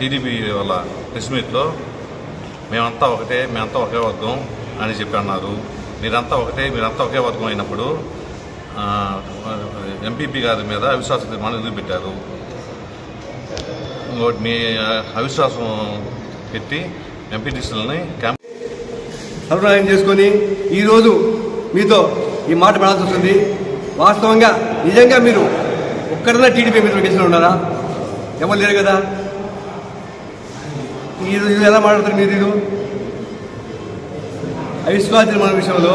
TDP వాళ్ళ press మీట్లో మేమంతా ఒకటే మేమంతా ఒకే వర్గం అని చెప్పి అన్నారు. మీరంతా ఒకటే మీరంతా ఒకే వర్గం అయినప్పుడు ఎంపీపీ గారి మీద అవిశ్వాస తీర్మానం ఎదురు పెట్టారు? ఇంకోటి మీ అవిశ్వాసం పెట్టి ఎంపీటీసీలని క్యాంప్ సర్వనాయం చేసుకొని ఈరోజు మీతో ఈ మాట పడాల్సి వస్తుంది. వాస్తవంగా నిజంగా మీరు ఒక్కడన్నా టీడీపీ మీద గెలిచిన ఉన్నారా? ఎవరు లేరు కదా? ఇది ఇది ఎలా మాట్లాడతారు మీరు అవిశ్వాస నిర్మాణ విషయంలో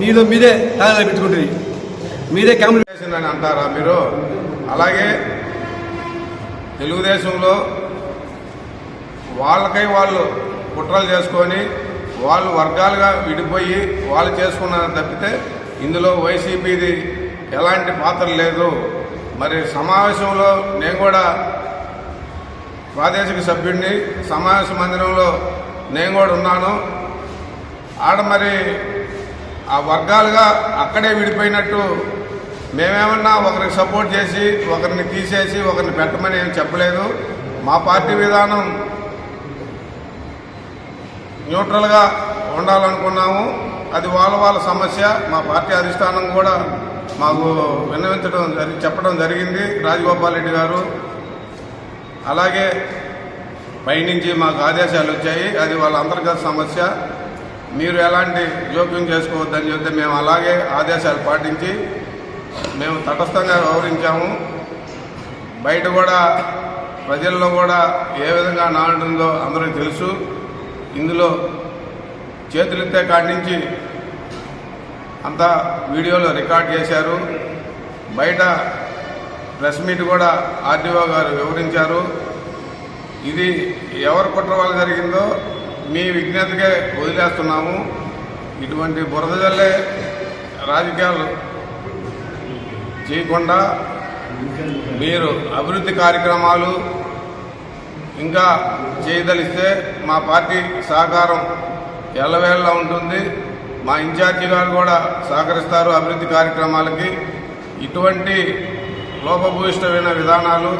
మీలో మీరే తాళాలు పెట్టుకుంటుంది. మీరే కమ్యూనికేషన్ అని అంటారా మీరు? అలాగే తెలుగుదేశంలో వాళ్ళకై వాళ్ళు కుట్రలు చేసుకొని వాళ్ళు వర్గాలుగా విడిపోయి వాళ్ళు చేసుకున్న తప్పితే ఇందులో వైసీపీది ఎలాంటి పాత్ర లేదు. మరి సమావేశంలో నేను కూడా ప్రాదేశిక సభ్యుడిని సమావేశ మందిరంలో నేను కూడా ఉన్నాను. ఆడ మరి ఆ వర్గాలుగా అక్కడే విడిపోయినట్టు మేమేమన్నా ఒకరికి సపోర్ట్ చేసి ఒకరిని తీసేసి ఒకరిని పెట్టమని ఏం చెప్పలేదు. మా పార్టీ విధానం న్యూట్రల్గా ఉండాలనుకున్నాము. అది వాళ్ళ వాళ్ళ సమస్య. మా పార్టీ అధిష్టానం కూడా మాకు విన్నవించడం చెప్పడం జరిగింది. రాజగోపాల్ రెడ్డి గారు అలాగే పైనుంచి మాకు ఆదేశాలు వచ్చాయి. అది వాళ్ళ అంతర్గత సమస్య. మీరు ఎలాంటి జోక్యం చేసుకోవద్దని చెప్తే మేము అలాగే ఆదేశాలు పాటించి మేము తటస్థంగా వ్యవహరించాము. బయట కూడా ప్రజల్లో కూడా ఏ విధంగా నాటుందో అందరికీ తెలుసు. ఇందులో చేతులెత్తే కాడి నుంచి అంతా వీడియోలో రికార్డ్ చేశారు. బయట ప్రెస్ మీట్ కూడా ఆర్డీఓ గారు వివరించారు. ఇది ఎవరి కుట్ర వల్ల జరిగిందో మీ విజ్ఞతకే వదిలేస్తున్నాము. ఇటువంటి బురద జల్లే రాజకీయాలు చేయకుండా మీరు అభివృద్ధి కార్యక్రమాలు ఇంకా చేయదలిస్తే మా పార్టీ సహకారం ఎల్లవేళలా ఉంటుంది. మా ఇన్ఛార్జి గారు కూడా సహకరిస్తారు అభివృద్ధి కార్యక్రమాలకి. ఇటువంటి లోపభూయిష్టమైన విధానాలు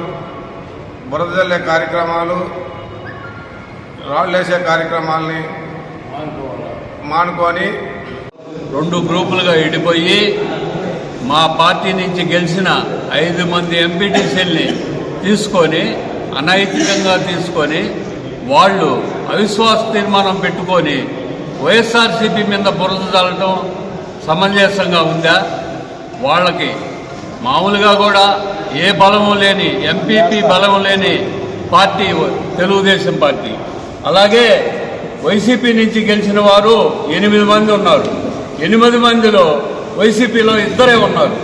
బురద జల్లే కార్యక్రమాలు రాళ్ళేసే కార్యక్రమాల్ని మానుకొని రెండు గ్రూపులుగా విడిపోయి మా పార్టీ నుంచి గెలిచిన ఐదు మంది ఎంపీటీసీల్ని తీసుకొని అనైతికంగా తీసుకొని వాళ్ళు అవిశ్వాస తీర్మానం పెట్టుకొని వైఎస్ఆర్సీపీ మీద బురద చల్లటం సమంజసంగా ఉందా? వాళ్ళకి మామూలుగా కూడా ఏ బలము లేని ఎంపీపీ బలము లేని పార్టీ తెలుగుదేశం పార్టీ. అలాగే వైసీపీ నుంచి గెలిచిన వారు ఎనిమిది మంది ఉన్నారు. ఎనిమిది మందిలో వైసీపీలో ఇద్దరే ఉన్నారు.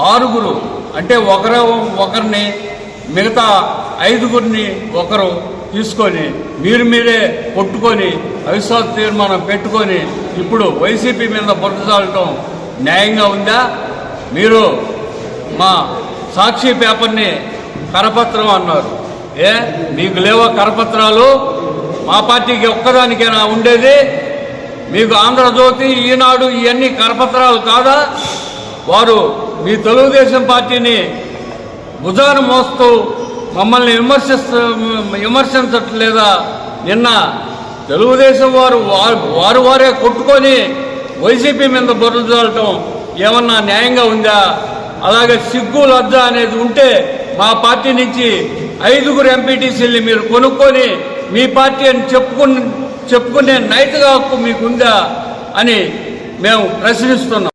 ఆరుగురు అంటే ఒకరు ఒకరిని మిగతా ఐదుగురిని ఒకరు తీసుకొని మీరు మీరే కొట్టుకొని అవిశ్వాస తీర్మానం పెట్టుకొని ఇప్పుడు వైసీపీ మీద బురద చాలటం న్యాయంగా ఉందా? మీరు మా సాక్షి పేపర్ని కరపత్రం అన్నారు. ఏ మీకు లేవా కరపత్రాలు? మా పార్టీకి ఒక్కదానికైనా ఉండేది? మీకు ఆంధ్రజ్యోతి ఈనాడు ఇవన్నీ కరపత్రాలు కాదా? వారు మీ తెలుగుదేశం పార్టీని భుజాన మోస్తూ మమ్మల్ని విమర్శిస్తూ విమర్శించట్లేదా? నిన్న తెలుగుదేశం వారు వారు వారు వారే కొట్టుకొని వైసీపీ మీద బుర్ర చాలటం ఏమన్నా న్యాయంగా ఉందా? అలాగే సిగ్గు లజ్జ అనేది ఉంటే మా పార్టీ నుంచి ఐదుగురు ఎంపీటీసీల్ని మీరు కొనుక్కొని మీ పార్టీ అని చెప్పుకుని చెప్పుకునే నైతిక హక్కు మీకుందా అని మేము ప్రశ్నిస్తున్నాం.